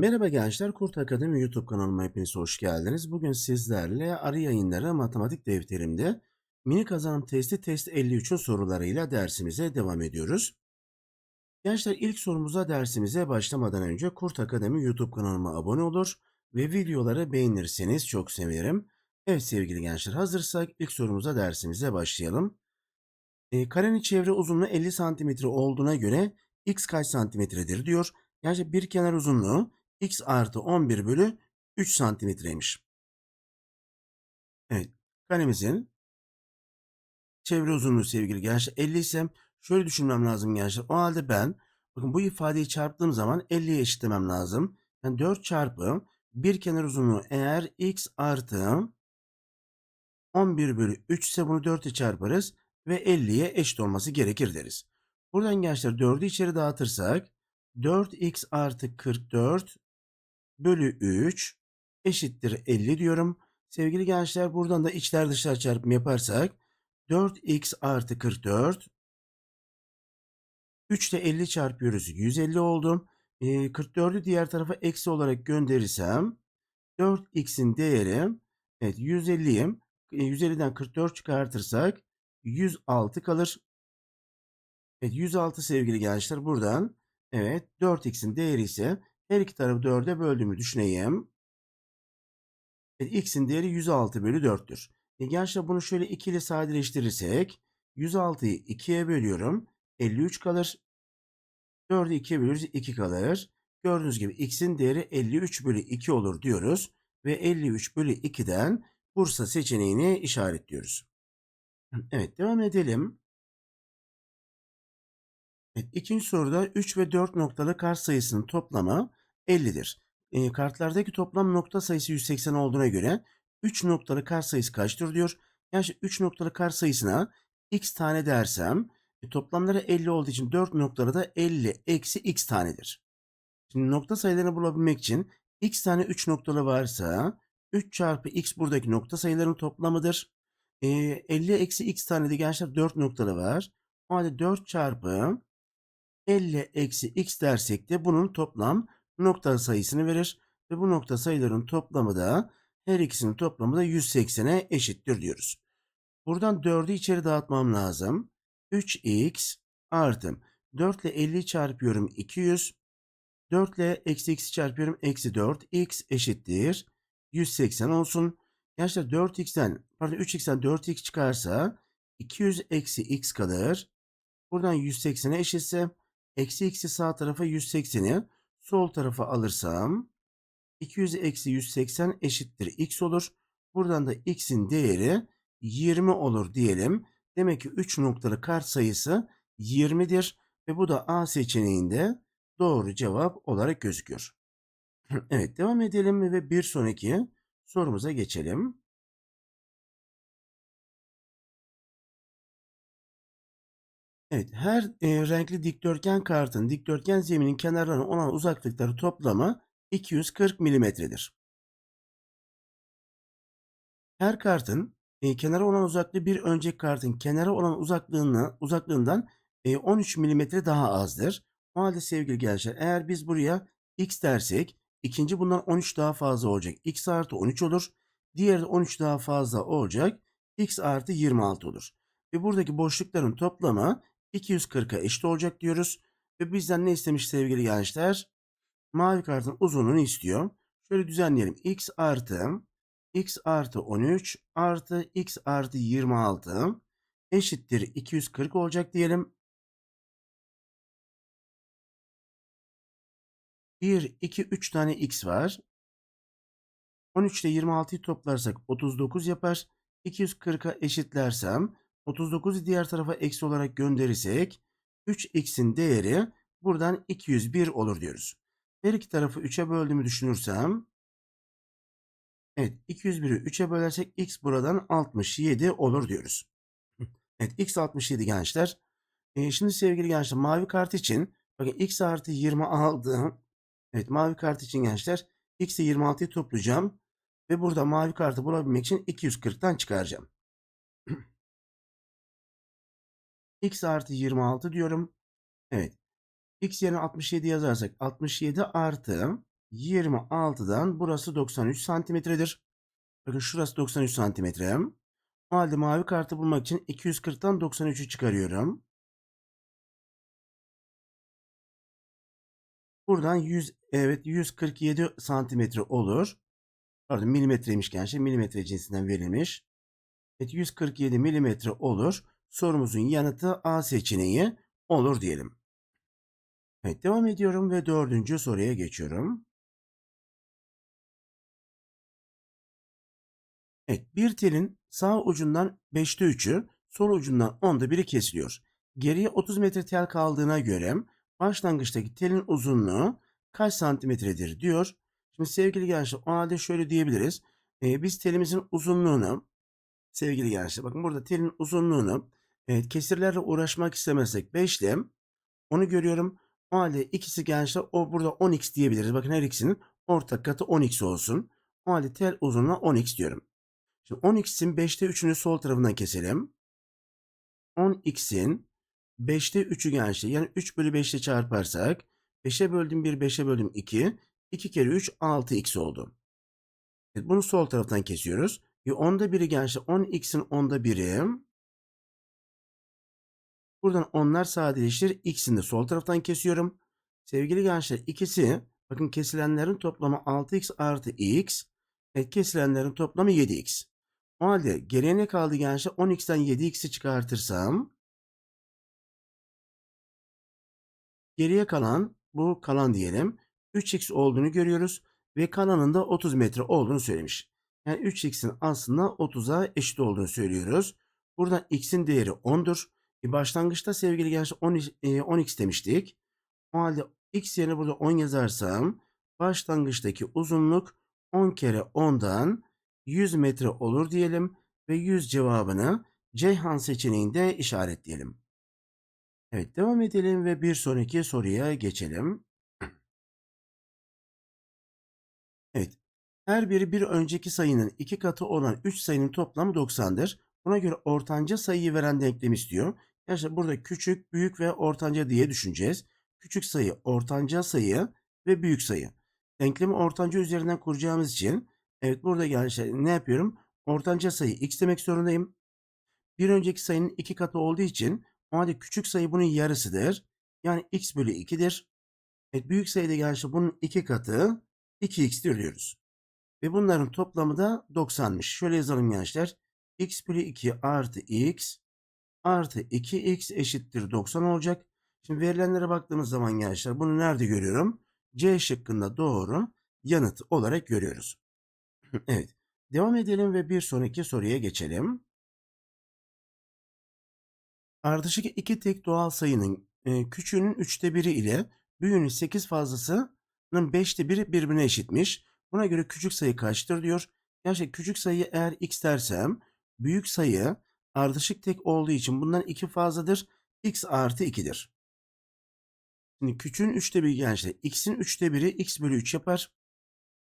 Merhaba gençler, Kurt Akademi YouTube kanalıma hepiniz hoş geldiniz. Bugün sizlerle arı yayınları matematik defterimde mini kazanım testi test 53'ün sorularıyla dersimize devam ediyoruz. Gençler ilk sorumuza dersimize başlamadan önce Kurt Akademi YouTube kanalıma abone olur ve videoları beğenirseniz çok sevinirim. Evet sevgili gençler hazırsak ilk sorumuza dersimize başlayalım. E, karenin çevre uzunluğu 50 santimetre olduğuna göre x kaç santimetredir diyor. Yani bir kenar uzunluğu x artı 11 bölü 3 santimetreymiş. Evet. Karemizin çevre uzunluğu sevgili gençler 50 ise şöyle düşünmem lazım gençler. O halde ben bakın bu ifadeyi çarptığım zaman 50'ye eşitlemem lazım. Yani 4 çarpı bir kenar uzunluğu eğer x artı 11 bölü 3 ise bunu 4'e çarparız ve 50'ye eşit olması gerekir deriz. Buradan gençler 4'ü içeri dağıtırsak 4x artı 44 bölü 3 eşittir 50 diyorum. Sevgili gençler buradan da içler dışlar çarpımı yaparsak 4x artı 44 3 ile 50 çarpıyoruz 150 oldu. E, 44'ü diğer tarafa eksi olarak gönderirsem 4x'in değeri evet 150'yim. E, 150'den 44 çıkartırsak 106 kalır. Evet 106 sevgili gençler buradan evet 4x'in değeri ise her iki tarafı 4'e böldüğümü düşüneyim. Evet, x'in değeri 106 bölü 4'tür. E, gençler bunu şöyle 2 ile sadeleştirirsek 106'yı 2'ye bölüyorum. 53 kalır. 4'ü 2'ye bölürüz 2 kalır. Gördüğünüz gibi x'in değeri 53 bölü 2 olur diyoruz. Ve 53 bölü 2'den Bursa seçeneğini işaretliyoruz. Evet devam edelim. Evet, ikinci soruda 3 ve 4 noktalı kart sayısının toplamı 50'dir. E, kartlardaki toplam nokta sayısı 180 olduğuna göre 3 noktalı kart sayısı kaçtır diyor. Yani 3 noktalı kart sayısına x tane dersem e, toplamları 50 olduğu için 4 noktaları da 50 eksi x tanedir. Şimdi nokta sayılarını bulabilmek için x tane 3 noktalı varsa 3 çarpı x buradaki nokta sayılarının toplamıdır. E, 50 eksi x tane de gençler 4 noktalı var. O halde 4 çarpı 50 eksi x dersek de bunun toplam nokta sayısını verir. Ve bu nokta sayıların toplamı da her ikisinin toplamı da 180'e eşittir diyoruz. Buradan 4'ü içeri dağıtmam lazım. 3x artı 4 ile 50 çarpıyorum 200. 4 ile eksi x'i çarpıyorum eksi 4. x eşittir. 180 olsun. Gençler 4x'ten pardon 3x'ten 4x çıkarsa 200 eksi x kalır. Buradan 180'e eşitse eksi x'i sağ tarafa 180'i sol tarafa alırsam 200 eksi 180 eşittir x olur. Buradan da x'in değeri 20 olur diyelim. Demek ki 3 noktalı kart sayısı 20'dir ve bu da A seçeneğinde doğru cevap olarak gözüküyor. evet devam edelim ve bir sonraki sorumuza geçelim. Evet, her e, renkli dikdörtgen kartın dikdörtgen zeminin kenarlarına olan uzaklıkları toplamı 240 milimetredir. Her kartın e, kenara olan uzaklığı bir önceki kartın kenara olan uzaklığını, uzaklığından e, 13 milimetre daha azdır. O halde sevgili gençler eğer biz buraya x dersek ikinci bundan 13 daha fazla olacak. x artı 13 olur. Diğeri de 13 daha fazla olacak. x artı 26 olur. Ve buradaki boşlukların toplamı 240'a eşit olacak diyoruz. Ve bizden ne istemiş sevgili gençler? Mavi kartın uzunluğunu istiyor. Şöyle düzenleyelim. x artı x artı 13 artı x artı 26 eşittir 240 olacak diyelim. 1, 2, 3 tane x var. 13 ile 26'yı toplarsak 39 yapar. 240'a eşitlersem 39'u diğer tarafa eksi olarak gönderirsek 3x'in değeri buradan 201 olur diyoruz. Her iki tarafı 3'e böldüğümü düşünürsem evet 201'i 3'e bölersek x buradan 67 olur diyoruz. Evet x 67 gençler. Ee, şimdi sevgili gençler mavi kart için bakın x artı 20 aldım. Evet mavi kart için gençler x ile 26'yı toplayacağım. Ve burada mavi kartı bulabilmek için 240'tan çıkaracağım. X artı 26 diyorum. Evet. x yerine 67 yazarsak 67 artı 26'dan burası 93 santimetredir. Bakın şurası 93 santimetre. O halde mavi kartı bulmak için 240'tan 93'ü çıkarıyorum. Buradan 100 evet 147 santimetre olur. Pardon milimetreymiş gençler. Milimetre cinsinden verilmiş. Evet 147 milimetre olur. Sorumuzun yanıtı A seçeneği olur diyelim. Evet devam ediyorum ve dördüncü soruya geçiyorum. Evet bir telin sağ ucundan 5'te 3'ü sol ucundan 10'da 1'i kesiliyor. Geriye 30 metre tel kaldığına göre başlangıçtaki telin uzunluğu kaç santimetredir diyor. Şimdi sevgili gençler o halde şöyle diyebiliriz. Ee, biz telimizin uzunluğunu sevgili gençler bakın burada telin uzunluğunu evet, kesirlerle uğraşmak istemezsek 5 ile onu görüyorum. O halde ikisi gençler o burada 10x diyebiliriz. Bakın her ikisinin ortak katı 10x olsun. O halde tel uzunluğuna 10x diyorum. Şimdi 10x'in 5'te 3'ünü sol tarafından keselim. 10x'in 5'te 3'ü gençler yani 3 bölü 5 ile çarparsak 5'e böldüm 1 5'e böldüm 2. 2 kere 3 6x oldu. Evet, bunu sol taraftan kesiyoruz. E, onda 1'i gençler 10x'in onda 1'i. Buradan onlar sadeleşir. X'ini de sol taraftan kesiyorum. Sevgili gençler ikisi bakın kesilenlerin toplamı 6x artı x. Evet kesilenlerin toplamı 7x. O halde geriye ne kaldı gençler? 10x'ten 7x'i çıkartırsam geriye kalan bu kalan diyelim 3x olduğunu görüyoruz ve kalanın da 30 metre olduğunu söylemiş. Yani 3x'in aslında 30'a eşit olduğunu söylüyoruz. Buradan x'in değeri 10'dur. E başlangıçta sevgili gençler 10, e, 10x demiştik. O halde x yerine burada 10 yazarsam başlangıçtaki uzunluk 10 kere 10'dan 100 metre olur diyelim ve 100 cevabını Ceyhan seçeneğinde işaretleyelim. Evet devam edelim ve bir sonraki soruya geçelim. Evet. Her biri bir önceki sayının iki katı olan 3 sayının toplamı 90'dır. Buna göre ortanca sayıyı veren denklem istiyor. Yani burada küçük, büyük ve ortanca diye düşüneceğiz. Küçük sayı, ortanca sayı ve büyük sayı. Denklemi ortanca üzerinden kuracağımız için evet burada gençler ne yapıyorum? Ortanca sayı x demek zorundayım. Bir önceki sayının iki katı olduğu için o halde küçük sayı bunun yarısıdır. Yani x bölü 2'dir. Evet büyük sayıda gençler bunun iki katı 2x diyoruz. Ve bunların toplamı da 90'mış. Şöyle yazalım gençler. x bölü 2 artı x artı 2x eşittir 90 olacak. Şimdi verilenlere baktığımız zaman gençler bunu nerede görüyorum? C şıkkında doğru yanıt olarak görüyoruz. evet. Devam edelim ve bir sonraki soruya geçelim. Ardışık iki tek doğal sayının e, küçüğünün üçte biri ile büyüğünün 8 fazlasının 5'te biri birbirine eşitmiş. Buna göre küçük sayı kaçtır diyor. Gerçekten küçük sayı eğer x dersem büyük sayı ardışık tek olduğu için bundan 2 fazladır. x artı 2'dir. Şimdi küçüğün 3'te 1 gençler. x'in 3'te 1'i x bölü 3 yapar.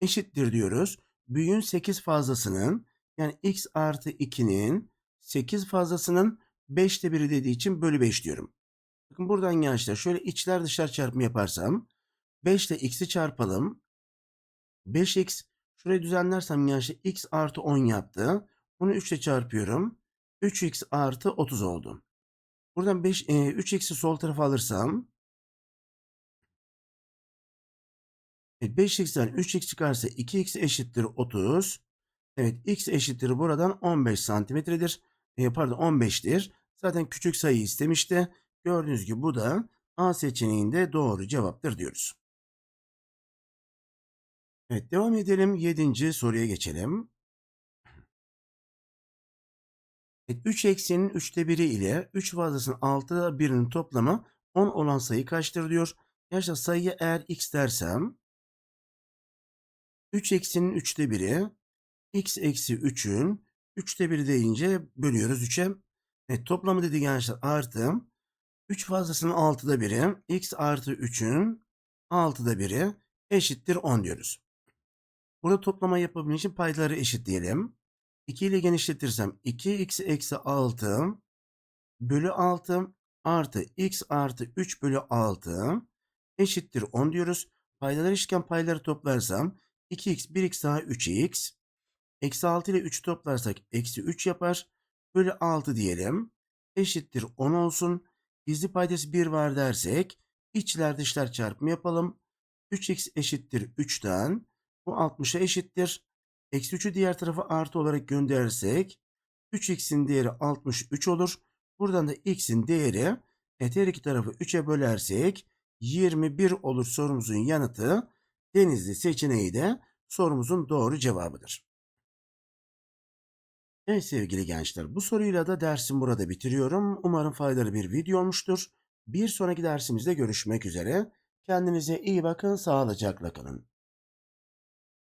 Eşittir diyoruz. Büyüğün 8 fazlasının yani x artı 2'nin 8 fazlasının 5'te 1'i dediği için bölü 5 diyorum. Bakın buradan gençler şöyle içler dışlar çarpımı yaparsam 5 ile x'i çarpalım. 5x şurayı düzenlersem gençler x artı 10 yaptı. Bunu 3 ile çarpıyorum. 3x artı 30 oldu. Buradan 5, e, 3x'i sol tarafa alırsam 5x'ten 3x çıkarsa 2x eşittir 30. Evet x eşittir buradan 15 santimetredir. E, pardon 15'tir. Zaten küçük sayı istemişti. Gördüğünüz gibi bu da A seçeneğinde doğru cevaptır diyoruz. Evet devam edelim. Yedinci soruya geçelim. 3 eksinin 3'te 1'i ile 3 fazlasının 6'da 1'inin toplamı 10 olan sayı kaçtır diyor. Yaşa sayıya eğer x dersem 3 eksinin 3'te 1'i x eksi 3'ün 3'te 1'i deyince bölüyoruz 3'e. Evet toplamı dedi gençler artı 3 fazlasının 6'da 1'i x artı 3'ün 6'da 1'i eşittir 10 diyoruz. Burada toplama yapabilmek için paydaları eşitleyelim. 2 ile genişletirsem 2x eksi 6 bölü 6 artı x artı 3 bölü 6 eşittir 10 diyoruz. Paydalar eşitken payları toplarsam 2x 1x daha 3x. Eksi 6 ile 3 toplarsak eksi 3 yapar. Bölü 6 diyelim. Eşittir 10 olsun. Gizli paydası 1 var dersek içler dışlar çarpımı yapalım. 3x eşittir 3'ten. Bu 60'a eşittir. Eksi 3'ü diğer tarafa artı olarak gönderirsek 3x'in değeri 63 olur. Buradan da x'in değeri et her iki tarafı 3'e bölersek 21 olur sorumuzun yanıtı. Denizli seçeneği de sorumuzun doğru cevabıdır. Evet sevgili gençler bu soruyla da dersim burada bitiriyorum. Umarım faydalı bir video olmuştur. Bir sonraki dersimizde görüşmek üzere. Kendinize iyi bakın, sağlıcakla kalın.